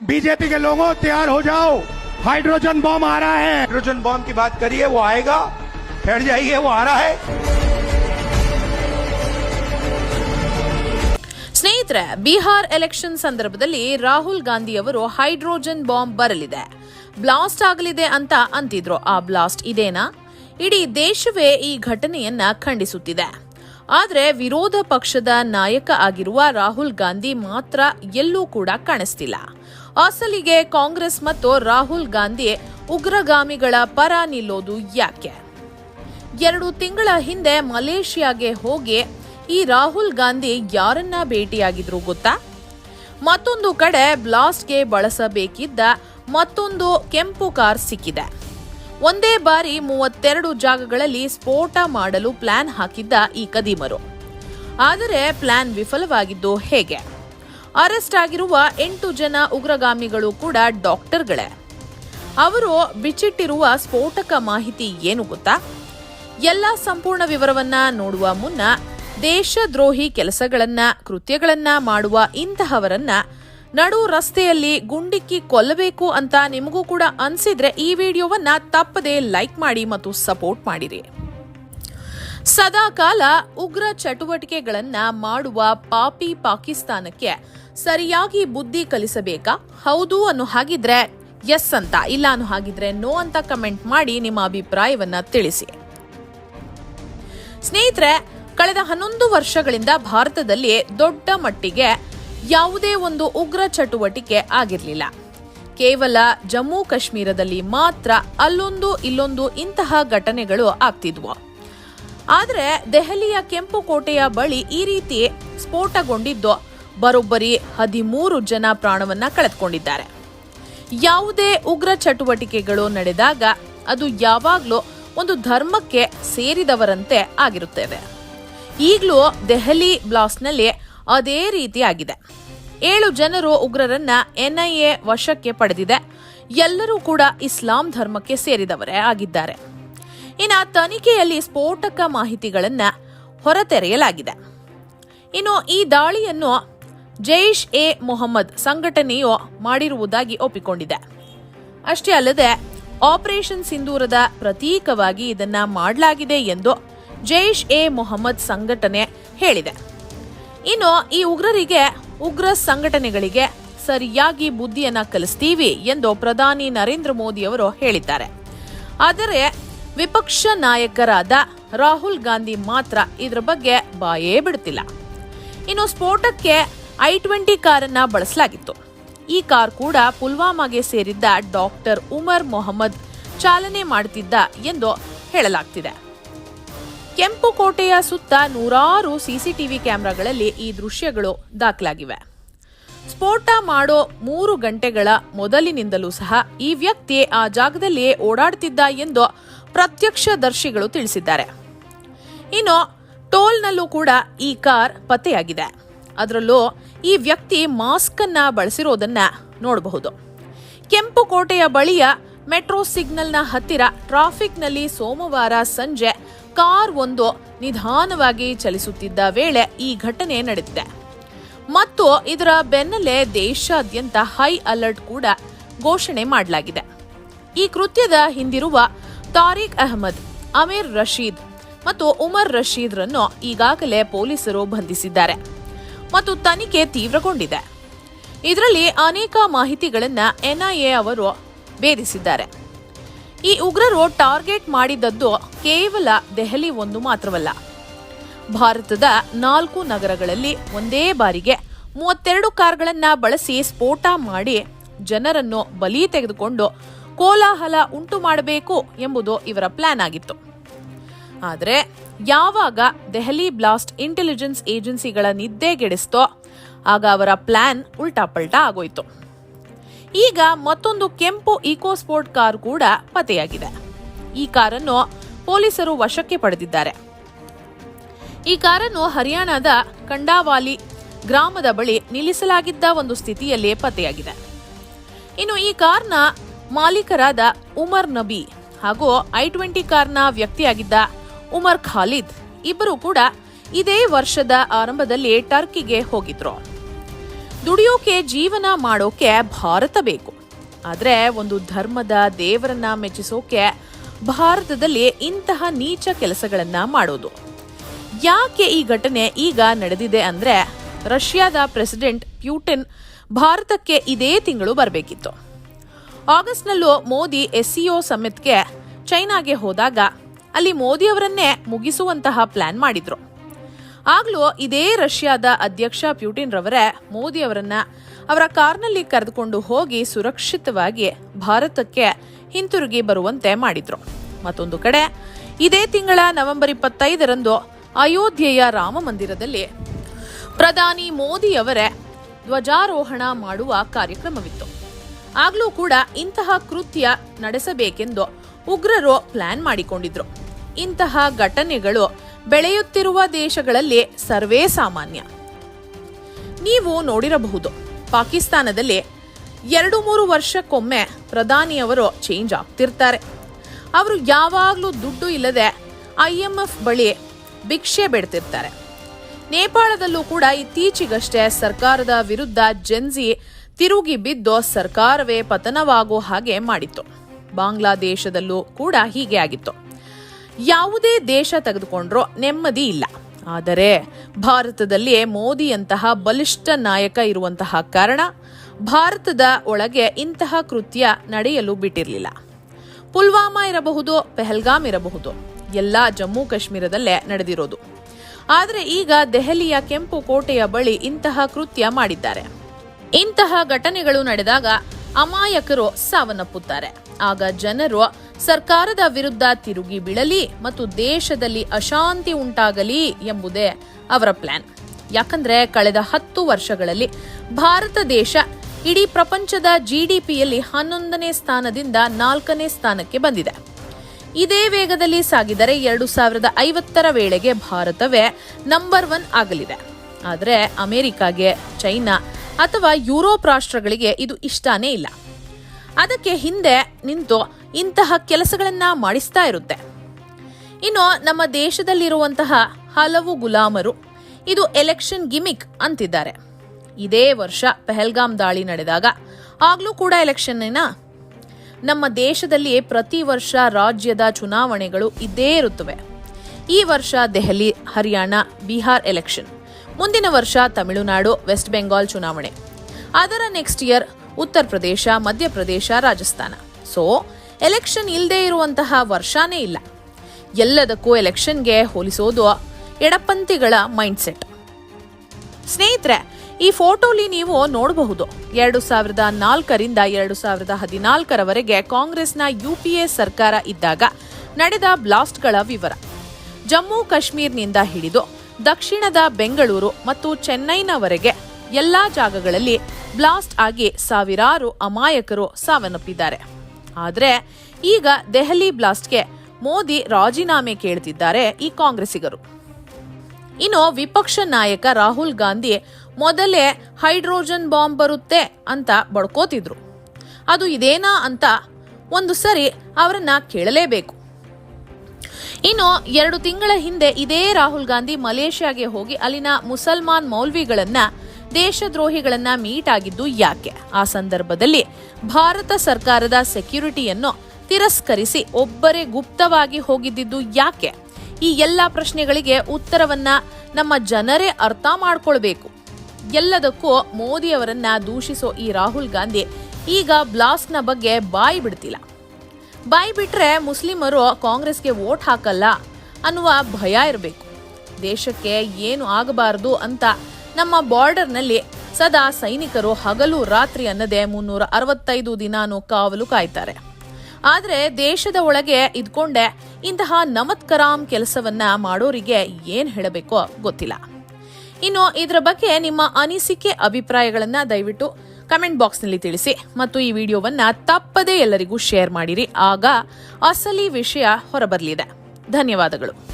BJP के लोगों तैयार हो जाओ हाइड्रोजन बॉम्ब आ रहा है हाइड्रोजन बॉम्ब की बात करिए वो आएगा ठहर जाइए वो आ रहा है ಸ್ನೇಹಿತರೆ ಬಿಹಾರ್ ಎಲೆಕ್ಷನ್ ಸಂದರ್ಭದಲ್ಲಿ ರಾಹುಲ್ ಗಾಂಧಿ ಅವರು ಹೈಡ್ರೋಜನ್ ಬಾಂಬ್ ಬರಲಿದೆ ಬ್ಲಾಸ್ಟ್ ಆಗಲಿದೆ ಅಂತ ಅಂತಿದ್ರು ಆ ಬ್ಲಾಸ್ಟ್ ಇದೇನಾ ಇಡೀ ದೇಶವೇ ಈ ಘಟನೆಯನ್ನ ಖಂಡಿಸುತ್ತಿದೆ ಆದ್ರೆ ವಿರೋಧ ಪಕ್ಷದ ನಾಯಕ ಆಗಿರುವ ರಾಹುಲ್ ಗಾಂಧಿ ಮಾತ್ರ ಎಲ್ಲೂ ಕೂಡ ಕಾಣಿಸ್ತಿಲ್ಲ ಅಸಲಿಗೆ ಕಾಂಗ್ರೆಸ್ ಮತ್ತು ರಾಹುಲ್ ಗಾಂಧಿ ಉಗ್ರಗಾಮಿಗಳ ಪರ ನಿಲ್ಲೋದು ಯಾಕೆ? ಎರಡು ತಿಂಗಳ ಹಿಂದೆ ಮಲೇಷಿಯಾಗೆ ಹೋಗಿ ಈ ರಾಹುಲ್ ಗಾಂಧಿ ಯಾರನ್ನ ಭೇಟಿಯಾಗಿದ್ರು ಗೊತ್ತಾ? ಮತ್ತೊಂದು ಕಡೆ ಬ್ಲಾಸ್ಟ್ಗೆ ಬಳಸಬೇಕಿದ್ದ ಮತ್ತೊಂದು ಕೆಂಪು ಕಾರ್ ಸಿಕ್ಕಿದೆ. ಒಂದೇ ಬಾರಿ ಮೂವತ್ತೆರಡು ಜಾಗಗಳಲ್ಲಿ ಸ್ಫೋಟ ಮಾಡಲು ಪ್ಲಾನ್ ಹಾಕಿದ್ದ ಈ ಕದೀಮರು. ಆದರೆ ಪ್ಲಾನ್ ವಿಫಲವಾಗಿದ್ದು ಹೇಗೆ? ಅರೆಸ್ಟ್ ಆಗಿರುವ ಎಂಟು ಜನ ಉಗ್ರಗಾಮಿಗಳು ಕೂಡ ಡಾಕ್ಟರ್ಗಳೇ. ಅವರು ಬಿಚ್ಚಿಟ್ಟಿರುವ ಸ್ಫೋಟಕ ಮಾಹಿತಿ ಏನು ಗೊತ್ತಾ? ಎಲ್ಲ ಸಂಪೂರ್ಣ ವಿವರವನ್ನ ನೋಡುವ ಮುನ್ನ ದೇಶದ್ರೋಹಿ ಕೆಲಸಗಳನ್ನ, ಕೃತ್ಯಗಳನ್ನ ಮಾಡುವ ಇಂತಹವರನ್ನ ನಡು ರಸ್ತೆಯಲ್ಲಿ ಗುಂಡಿಕ್ಕಿ ಕೊಲ್ಲಬೇಕು ಅಂತ ನಿಮಗೂ ಕೂಡ ಅನ್ಸಿದ್ರೆ ಈ ವಿಡಿಯೋವನ್ನ ತಪ್ಪದೇ ಲೈಕ್ ಮಾಡಿ ಮತ್ತು ಸಪೋರ್ಟ್ ಮಾಡಿರಿ. ಸದಾಕಾಲ ಉಗ್ರ ಚಟುವಟಿಕೆಗಳನ್ನ ಮಾಡುವ ಪಾಪಿ ಪಾಕಿಸ್ತಾನಕ್ಕೆ ಸರಿಯಾಗಿ ಬುದ್ಧಿ ಕಲಿಸಬೇಕಾ? ಹೌದು ಅನ್ನೋ ಹಾಗಿದ್ರೆ ಎಸ್ ಅಂತ, ಇಲ್ಲ ಅನ್ನೋ ಹಾಗಿದ್ರೆ ನೋ ಅಂತ ಕಮೆಂಟ್ ಮಾಡಿ ನಿಮ್ಮ ಅಭಿಪ್ರಾಯವನ್ನ ತಿಳಿಸಿ. ಸ್ನೇಹಿತರೆ, ಕಳೆದ ಹನ್ನೊಂದು ವರ್ಷಗಳಿಂದ ಭಾರತದಲ್ಲಿ ದೊಡ್ಡ ಮಟ್ಟಿಗೆ ಯಾವುದೇ ಒಂದು ಉಗ್ರ ಚಟುವಟಿಕೆ ಆಗಿರಲಿಲ್ಲ. ಕೇವಲ ಜಮ್ಮು ಕಾಶ್ಮೀರದಲ್ಲಿ ಮಾತ್ರ ಅಲ್ಲೊಂದು ಇಲ್ಲೊಂದು ಇಂತಹ ಘಟನೆಗಳು ಆಗ್ತಿದ್ವು. ಆದರೆ ದೆಹಲಿಯ ಕೆಂಪು ಕೋಟೆಯ ಬಳಿ ಈ ರೀತಿ ಸ್ಫೋಟಗೊಂಡಿದ್ದು ಬರೋಬ್ಬರಿ ಹದಿಮೂರು ಜನ ಪ್ರಾಣವನ್ನ ಕಳೆದುಕೊಂಡಿದ್ದಾರೆ. ಯಾವುದೇ ಉಗ್ರ ಚಟುವಟಿಕೆಗಳು ನಡೆದಾಗ ಅದು ಯಾವಾಗಲೂ ಒಂದು ಧರ್ಮಕ್ಕೆ ಸೇರಿದವರಂತೆ ಆಗಿರುತ್ತೇವೆ. ಈಗಲೂ ದೆಹಲಿ ಬ್ಲಾಸ್ಟ್ನಲ್ಲಿ ಅದೇ ರೀತಿ ಆಗಿದೆ ಏಳು ಜನರು ಉಗ್ರರನ್ನ ಎನ್ಐಎ ವಶಕ್ಕೆ ಪಡೆದಿದೆ. ಎಲ್ಲರೂ ಕೂಡ ಇಸ್ಲಾಂ ಧರ್ಮಕ್ಕೆ ಸೇರಿದವರೇ ಆಗಿದ್ದಾರೆ. ಇನ್ನು ತನಿಖೆಯಲ್ಲಿ ಸ್ಫೋಟಕ ಮಾಹಿತಿಗಳನ್ನ ಹೊರತೆರೆಯಲಾಗಿದೆ. ಇನ್ನು ಈ ದಾಳಿಯನ್ನು ಜೈಷ್ ಎ ಮೊಹಮ್ಮದ್ ಸಂಘಟನೆಯು ಮಾಡಿರುವುದಾಗಿ ಒಪ್ಪಿಕೊಂಡಿದೆ. ಅಷ್ಟೇ ಅಲ್ಲದೆ, ಆಪರೇಷನ್ ಸಿಂಧೂರದ ಪ್ರತೀಕವಾಗಿ ಇದನ್ನ ಮಾಡಲಾಗಿದೆ ಎಂದು ಜೈಷ್ ಎ ಮೊಹಮ್ಮದ್ ಸಂಘಟನೆ ಹೇಳಿದೆ. ಇನ್ನು ಈ ಉಗ್ರರಿಗೆ ಉಗ್ರ ಸಂಘಟನೆಗಳಿಗೆ ಸರಿಯಾಗಿ ಬುದ್ಧಿಯನ್ನ ಕಲಿಸ್ತೀವಿ ಎಂದು ಪ್ರಧಾನಿ ನರೇಂದ್ರ ಮೋದಿ ಅವರು ಹೇಳಿದ್ದಾರೆ. ಆದರೆ, ವಿಪಕ್ಷ ನಾಯಕರಾದ ರಾಹುಲ್ ಗಾಂಧಿ ಮಾತ್ರ ಇದರ ಬಗ್ಗೆ ಬಾಯೇ ಬಿಡುತ್ತಿಲ್ಲ. ಇನ್ನು ಸ್ಫೋಟಕ್ಕೆ ಐ ಟ್ವೆಂಟಿ ಕಾರನ್ನ ಬಳಸಲಾಗಿತ್ತು. ಈ ಕಾರ್ ಕೂಡ ಪುಲ್ವಾಮಾಗೆ ಸೇರಿದ್ದ ಡಾಕ್ಟರ್ ಉಮರ್ ಮೊಹಮ್ಮದ್ ಚಾಲನೆ ಮಾಡುತ್ತಿದ್ದ ಎಂದು ಹೇಳಲಾಗ್ತಿದೆ. ಕೆಂಪು ಕೋಟೆಯ ಸುತ್ತ ನೂರಾರು ಸಿಸಿಟಿವಿ ಕ್ಯಾಮೆರಾಗಳಲ್ಲಿ ಈ ದೃಶ್ಯಗಳು ದಾಖಲಾಗಿವೆ. ಸ್ಫೋಟ ಮಾಡೋ ಮೂರು ಗಂಟೆಗಳ ಮೊದಲಿನಿಂದಲೂ ಸಹ ಈ ವ್ಯಕ್ತಿ ಆ ಜಾಗದಲ್ಲಿಯೇ ಓಡಾಡ್ತಿದ್ದ ಎಂದು ಪ್ರತ್ಯಕ್ಷದರ್ಶಿಗಳು ತಿಳಿಸಿದ್ದಾರೆ. ಇನ್ನು ಟೋಲ್ನಲ್ಲೂ ಕೂಡ ಈ ಕಾರ್ ಪತ್ತೆಯಾಗಿದೆ. ಅದರಲ್ಲೂ ಈ ವ್ಯಕ್ತಿ ಮಾಸ್ಕ್ ಅನ್ನ ಬಳಸಿರೋದನ್ನ ನೋಡಬಹುದು. ಕೆಂಪು ಕೋಟೆಯ ಬಳಿಯ ಮೆಟ್ರೋ ಸಿಗ್ನಲ್ನ ಹತ್ತಿರ ಟ್ರಾಫಿಕ್ನಲ್ಲಿ ಸೋಮವಾರ ಸಂಜೆ ಕಾರ್ ಒಂದು ನಿಧಾನವಾಗಿ ಚಲಿಸುತ್ತಿದ್ದ ವೇಳೆ ಈ ಘಟನೆ ನಡೆದಿದೆ. ಮತ್ತು ಇದರ ಬೆನ್ನಲ್ಲೇ ದೇಶಾದ್ಯಂತ ಹೈ ಅಲರ್ಟ್ ಕೂಡ ಘೋಷಣೆ ಮಾಡಲಾಗಿದೆ. ಈ ಕೃತ್ಯದ ಹಿಂದಿರುವ ತಾರಿಕ್ ಅಹಮದ್, ಅಮೀರ್ ರಶೀದ್ ಮತ್ತು ಉಮರ್ ರಶೀದ್ರನ್ನು ಈಗಾಗಲೇ ಪೊಲೀಸರು ಬಂಧಿಸಿದ್ದಾರೆ. ಮತ್ತು ತನಿಖೆ ತೀವ್ರಗೊಂಡಿದೆ. ಇದರಲ್ಲಿ ಅನೇಕ ಮಾಹಿತಿಗಳನ್ನು ಎನ್ಐಎ ಅವರು ಭೇದಿಸಿದ್ದಾರೆ. ಈ ಉಗ್ರರು ಟಾರ್ಗೆಟ್ ಮಾಡಿದ್ದದ್ದು ಕೇವಲ ದೆಹಲಿ ಒಂದು ಮಾತ್ರವಲ್ಲ. ಭಾರತದ ನಾಲ್ಕು ನಗರಗಳಲ್ಲಿ ಒಂದೇ ಬಾರಿಗೆ ಮೂವತ್ತೆರಡು ಕಾರ್ಗಳನ್ನು ಬಳಸಿ ಸ್ಫೋಟ ಮಾಡಿ ಜನರನ್ನು ಬಲಿ ತೆಗೆದುಕೊಂಡು ಕೋಲಾಹಲ ಉಂಟು ಮಾಡಬೇಕು ಎಂಬುದು ಇವರ ಪ್ಲಾನ್ ಆಗಿತ್ತು. ಆದರೆ ಯಾವಾಗ ದೆಹಲಿ ಬ್ಲಾಸ್ಟ್ ಇಂಟೆಲಿಜೆನ್ಸ್ ಏಜೆನ್ಸಿಗಳ ನಿದ್ದೆಗೆಡಿಸ್ತೋ, ಆಗ ಅವರ ಪ್ಲಾನ್ ಉಲ್ಟಾಪಲ್ಟಾ ಆಗೋಯ್ತು. ಈಗ ಮತ್ತೊಂದು ಕೆಂಪು ಈಕೋಸ್ಪೋರ್ಟ್ ಕಾರ್ ಕೂಡ ಪತ್ತೆಯಾಗಿದೆ. ಈ ಕಾರನ್ನು ಪೊಲೀಸರು ವಶಕ್ಕೆ ಪಡೆದಿದ್ದಾರೆ. ಈ ಕಾರನ್ನು ಹರಿಯಾಣದ ಕಂಡಾವಾಲಿ ಗ್ರಾಮದ ಬಳಿ ನಿಲ್ಲಿಸಲಾಗಿದ್ದ ಒಂದು ಸ್ಥಿತಿಯಲ್ಲಿ ಪತ್ತೆಯಾಗಿದೆ. ಇನ್ನು ಈ ಕಾರ್ನ ಮಾಲೀಕರಾದ ಉಮರ್ ನಬಿ ಹಾಗೂ ಐ ಟ್ವೆಂಟಿ ಕಾರ್ನ ವ್ಯಕ್ತಿಯಾಗಿದ್ದ ಉಮರ್ ಖಾಲಿದ್ ಇಬ್ಬರು ಕೂಡ ಇದೇ ವರ್ಷದ ಆರಂಭದಲ್ಲಿ ಟರ್ಕಿಗೆ ಹೋಗಿದ್ರು. ದುಡಿಯೋಕೆ ಜೀವನ ಮಾಡೋಕೆ ಭಾರತ ಬೇಕು. ಆದರೆ ಒಂದು ಧರ್ಮದ ದೇವರನ್ನ ಮೆಚ್ಚಿಸೋಕೆ ಭಾರತದಲ್ಲಿ ಇಂತಹ ನೀಚ ಕೆಲಸಗಳನ್ನ ಮಾಡೋದು. ಯಾಕೆ ಈ ಘಟನೆ ಈಗ ನಡೆದಿದೆ ಅಂದ್ರೆ ರಷ್ಯಾದ ಪ್ರೆಸಿಡೆಂಟ್ ಪ್ಯೂಟಿನ್ ಭಾರತಕ್ಕೆ ಇದೇ ತಿಂಗಳು ಬರಬೇಕಿತ್ತು. ಆಗಸ್ಟ್ನಲ್ಲೂ ಮೋದಿ ಎಸ್ಸಿಒ ಸಮಿತ್ಗೆ ಚೈನಾಗೆ ಹೋದಾಗ ಅಲ್ಲಿ ಮೋದಿ ಅವರನ್ನೇ ಮುಗಿಸುವಂತಹ ಪ್ಲಾನ್ ಮಾಡಿದ್ರು. ಆಗ್ಲೂ ಇದೇ ರಷ್ಯಾದ ಅಧ್ಯಕ್ಷ ಪ್ಯೂಟಿನ್ ರವರೇ ಮೋದಿ ಅವರನ್ನ ಅವರ ಕಾರ್ನಲ್ಲಿ ಕರೆದುಕೊಂಡು ಹೋಗಿ ಸುರಕ್ಷಿತವಾಗಿ ಭಾರತಕ್ಕೆ ಹಿಂತಿರುಗಿ ಬರುವಂತೆ ಮಾಡಿದ್ರು. ಮತ್ತೊಂದು ಕಡೆ, ಇದೇ ತಿಂಗಳ ನವೆಂಬರ್ ಇಪ್ಪತ್ತೈದರಂದು ಅಯೋಧ್ಯೆಯ ರಾಮ ಮಂದಿರದಲ್ಲಿ ಪ್ರಧಾನಿ ಮೋದಿಯವರೇ ಧ್ವಜಾರೋಹಣ ಮಾಡುವ ಕಾರ್ಯಕ್ರಮವಿತ್ತು. ಆಗ್ಲೂ ಕೂಡ ಇಂತಹ ಕೃತ್ಯ ನಡೆಸಬೇಕೆಂದು ಉಗ್ರರು ಪ್ಲಾನ್ ಮಾಡಿಕೊಂಡಿದ್ರು. ಇಂತಹ ಘಟನೆಗಳು ಬೆಳೆಯುತ್ತಿರುವ ದೇಶಗಳಲ್ಲಿ ಸರ್ವೇ ಸಾಮಾನ್ಯ. ನೀವು ನೋಡಿರಬಹುದು, ಪಾಕಿಸ್ತಾನದಲ್ಲಿ ಎರಡು ಮೂರು ವರ್ಷಕ್ಕೊಮ್ಮೆ ಪ್ರಧಾನಿಯವರು ಚೇಂಜ್ ಆಗ್ತಿರ್ತಾರೆ. ಅವರು ಯಾವಾಗಲೂ ದುಡ್ಡು ಇಲ್ಲದೆ ಐ ಎಂ ಎಫ್ ಬಳಿ ಭಿಕ್ಷೆ ಬೇಡ್ತಿರ್ತಾರೆ. ನೇಪಾಳದಲ್ಲೂ ಕೂಡ ಇತ್ತೀಚೆಗಷ್ಟೇ ಸರ್ಕಾರದ ವಿರುದ್ಧ ಜೆನ್ಜಿ ತಿರುಗಿ ಬಿದ್ದು ಸರ್ಕಾರವೇ ಪತನವಾಗೋ ಹಾಗೆ ಮಾಡಿತ್ತು. ಬಾಂಗ್ಲಾದೇಶದಲ್ಲೂ ಕೂಡ ಹೀಗೆ ಆಗಿತ್ತು. ಯಾವುದೇ ದೇಶ ತೆಗೆದುಕೊಂಡ್ರೂ ನೆಮ್ಮದಿ ಇಲ್ಲ. ಆದರೆ ಭಾರತದಲ್ಲಿ ಮೋದಿಯಂತಹ ಬಲಿಷ್ಠ ನಾಯಕ ಇರುವಂತಹ ಕಾರಣ ಭಾರತದ ಒಳಗೆ ಇಂತಹ ಕೃತ್ಯ ನಡೆಯಲು ಬಿಟ್ಟಿರಲಿಲ್ಲ. ಪುಲ್ವಾಮಾ ಇರಬಹುದು, ಪೆಹಲ್ಗಾಮ್ ಇರಬಹುದು, ಎಲ್ಲ ಜಮ್ಮು ಕಾಶ್ಮೀರದಲ್ಲೇ ನಡೆದಿರೋದು. ಆದರೆ ಈಗ ದೆಹಲಿಯ ಕೆಂಪು ಕೋಟೆಯ ಬಳಿ ಇಂತಹ ಕೃತ್ಯ ಮಾಡಿದ್ದಾರೆ. ಇಂತಹ ಘಟನೆಗಳು ನಡೆದಾಗ ಅಮಾಯಕರು ಸಾವನ್ನಪ್ಪುತ್ತಾರೆ. ಆಗ ಜನರು ಸರ್ಕಾರದ ವಿರುದ್ಧ ತಿರುಗಿ ಬೀಳಲಿ ಮತ್ತು ದೇಶದಲ್ಲಿ ಅಶಾಂತಿ ಉಂಟಾಗಲಿ ಎಂಬುದೇ ಅವರ ಪ್ಲಾನ್. ಯಾಕಂದ್ರೆ ಕಳೆದ ಹತ್ತು ವರ್ಷಗಳಲ್ಲಿ ಭಾರತ ದೇಶ ಇಡೀ ಪ್ರಪಂಚದ ಜಿಡಿಪಿಯಲ್ಲಿ ಹನ್ನೊಂದನೇ ಸ್ಥಾನದಿಂದ ನಾಲ್ಕನೇ ಸ್ಥಾನಕ್ಕೆ ಬಂದಿದೆ. ಇದೇ ವೇಗದಲ್ಲಿ ಸಾಗಿದರೆ ಎರಡು ಸಾವಿರದ ಐವತ್ತರ ವೇಳೆಗೆ ಭಾರತವೇ ನಂಬರ್ ಒನ್ ಆಗಲಿದೆ. ಆದರೆ ಅಮೆರಿಕಾಗೆ, ಚೈನಾ ಅಥವಾ ಯುರೋಪ್ ರಾಷ್ಟ್ರಗಳಿಗೆ ಇದು ಇಷ್ಟಾನೇ ಇಲ್ಲ. ಅದಕ್ಕೆ ಹಿಂದೆ ನಿಂತು ಇಂತಹ ಕೆಲಸಗಳನ್ನ ಮಾಡಿಸ್ತಾ ಇರುತ್ತೆ. ಇನ್ನು ನಮ್ಮ ದೇಶದಲ್ಲಿರುವಂತಹ ಹಲವು ಗುಲಾಮರು ಇದು ಎಲೆಕ್ಷನ್ ಗಿಮಿಕ್ ಅಂತಿದ್ದಾರೆ. ಇದೇ ವರ್ಷ ಪೆಹಲ್ಗಾಮ್ ದಾಳಿ ನಡೆದಾಗ ಆಗ್ಲೂ ಕೂಡ ಎಲೆಕ್ಷನ್ನೇನ ನಮ್ಮ ದೇಶದಲ್ಲಿ ಪ್ರತಿ ವರ್ಷ ರಾಜ್ಯದ ಚುನಾವಣೆಗಳು ಇದ್ದೇ ಇರುತ್ತವೆ. ಈ ವರ್ಷ ದೆಹಲಿ, ಹರಿಯಾಣ, ಬಿಹಾರ್ ಎಲೆಕ್ಷನ್, ಮುಂದಿನ ವರ್ಷ ತಮಿಳುನಾಡು, ವೆಸ್ಟ್ ಬೆಂಗಾಲ್ ಚುನಾವಣೆ. ಅದರ next year Uttar Pradesh Madhya Pradesh Rajasthan. So election ಇಲ್ಲದೆ ಇರುವಂತಹ ವರ್ಷನೇ ಇಲ್ಲ. ಎಲ್ಲದಕ್ಕೂ ಎಲೆಕ್ಷನ್ಗೆ ಹೋಲಿಸೋದು ಎಡಪಂಥಿಗಳ ಮೈಂಡ್ಸೆಟ್ ಸ್ನೇಹಿತರೆ, ಈ ಫೋಟೋಲಿ ನೀವು ನೋಡಬಹುದು. ಎರಡು ಸಾವಿರದ ನಾಲ್ಕರಿಂದ ಎರಡು ಸಾವಿರದ ಹದಿನಾಲ್ಕರವರೆಗೆ ಕಾಂಗ್ರೆಸ್ನ ಯುಪಿಎ ಸರ್ಕಾರ ಇದ್ದಾಗ ನಡೆದ ಬ್ಲಾಸ್ಟ್ಗಳ ವಿವರ. ಜಮ್ಮು ಕಾಶ್ಮೀರ್ನಿಂದ ಹಿಡಿದು ದಕ್ಷಿಣದ ಬೆಂಗಳೂರು ಮತ್ತು ಚೆನ್ನೈನವರೆಗೆ ಎಲ್ಲಾ ಜಾಗಗಳಲ್ಲಿ ಬ್ಲಾಸ್ಟ್ ಆಗಿ ಸಾವಿರಾರು ಅಮಾಯಕರು ಸಾವನ್ನಪ್ಪಿದ್ದಾರೆ. ಆದರೆ ಈಗ ದೆಹಲಿ ಬ್ಲಾಸ್ಟ್ಗೆ ಮೋದಿ ರಾಜೀನಾಮೆ ಕೇಳ್ತಿದ್ದಾರೆ ಈ ಕಾಂಗ್ರೆಸ್ಸಿಗರು. ಇನ್ನು ವಿಪಕ್ಷ ನಾಯಕ ರಾಹುಲ್ ಗಾಂಧಿ ಮೊದಲೇ ಹೈಡ್ರೋಜನ್ ಬಾಂಬ್ ಬರುತ್ತೆ ಅಂತ ಬಡ್ಕೋತಿದ್ರು. ಅದು ಇದೇನಾ ಅಂತ ಒಂದು ಸರಿ ಅವರನ್ನ ಕೇಳಲೇಬೇಕು. ಇನ್ನು ಎರಡು ತಿಂಗಳ ಹಿಂದೆ ಇದೇ ರಾಹುಲ್ ಗಾಂಧಿ ಮಲೇಷ್ಯಾಗೆ ಹೋಗಿ ಅಲ್ಲಿನ ಮುಸಲ್ಮಾನ್ ಮೌಲ್ವಿಗಳನ್ನ ದೇಶದ್ರೋಹಿಗಳನ್ನ ಮೀಟ್ ಆಗಿದ್ದು ಯಾಕೆ? ಆ ಸಂದರ್ಭದಲ್ಲಿ ಭಾರತ ಸರ್ಕಾರದ ಸೆಕ್ಯುರಿಟಿಯನ್ನು ತಿರಸ್ಕರಿಸಿ ಒಬ್ಬರೇ ಗುಪ್ತವಾಗಿ ಹೋಗಿದ್ದಿದ್ದು ಯಾಕೆ? ಈ ಎಲ್ಲ ಪ್ರಶ್ನೆಗಳಿಗೆ ಉತ್ತರವನ್ನ ನಮ್ಮ ಜನರೇ ಅರ್ಥ ಮಾಡ್ಕೊಳ್ಬೇಕು. ಎಲ್ಲದಕ್ಕೂ ಮೋದಿ ಅವರನ್ನ ದೂಷಿಸೋ ಈ ರಾಹುಲ್ ಗಾಂಧಿ ಈಗ ಬ್ಲಾಸ್ಟ್ನ ಬಗ್ಗೆ ಬಾಯಿ ಬಿಡ್ತಿಲ್ಲ. ಬಾಯಿ ಬಿಟ್ರೆ ಮುಸ್ಲಿಮರು ಕಾಂಗ್ರೆಸ್ಗೆ ವೋಟ್ ಹಾಕಲ್ಲ ಅನ್ನುವ ಭಯ ಇರಬೇಕು. ದೇಶಕ್ಕೆ ಏನು ಆಗಬಾರದು ಅಂತ ನಮ್ಮ ಬಾರ್ಡರ್ನಲ್ಲಿ ಸದಾ ಸೈನಿಕರು ಹಗಲು ರಾತ್ರಿ ಅನ್ನದೇ ಮುನ್ನೂರ ಅರವತ್ತೈದು ದಿನಾನು ಕಾವಲು ಕಾಯ್ತಾರೆ. ಆದರೆ ದೇಶದ ಒಳಗೆ ಇದ್ಕೊಂಡೆ ಇಂತಹ ನಮತ್ಕರಾಮ್ ಕೆಲಸವನ್ನ ಮಾಡೋರಿಗೆ ಏನ್ ಹೇಳಬೇಕೋ ಗೊತ್ತಿಲ್ಲ. ಇನ್ನು ಇದರ ಬಗ್ಗೆ ನಿಮ್ಮ ಅನಿಸಿಕೆ ಅಭಿಪ್ರಾಯಗಳನ್ನ ದಯವಿಟ್ಟು ಕಮೆಂಟ್ ಬಾಕ್ಸ್ನಲ್ಲಿ ತಿಳಿಸಿ ಮತ್ತು ಈ ವಿಡಿಯೋವನ್ನ ತಪ್ಪದೇ ಎಲ್ಲರಿಗೂ ಶೇರ್ ಮಾಡಿರಿ. ಆಗ ಅಸಲಿ ವಿಷಯ ಹೊರಬರಲಿದೆ. ಧನ್ಯವಾದಗಳು.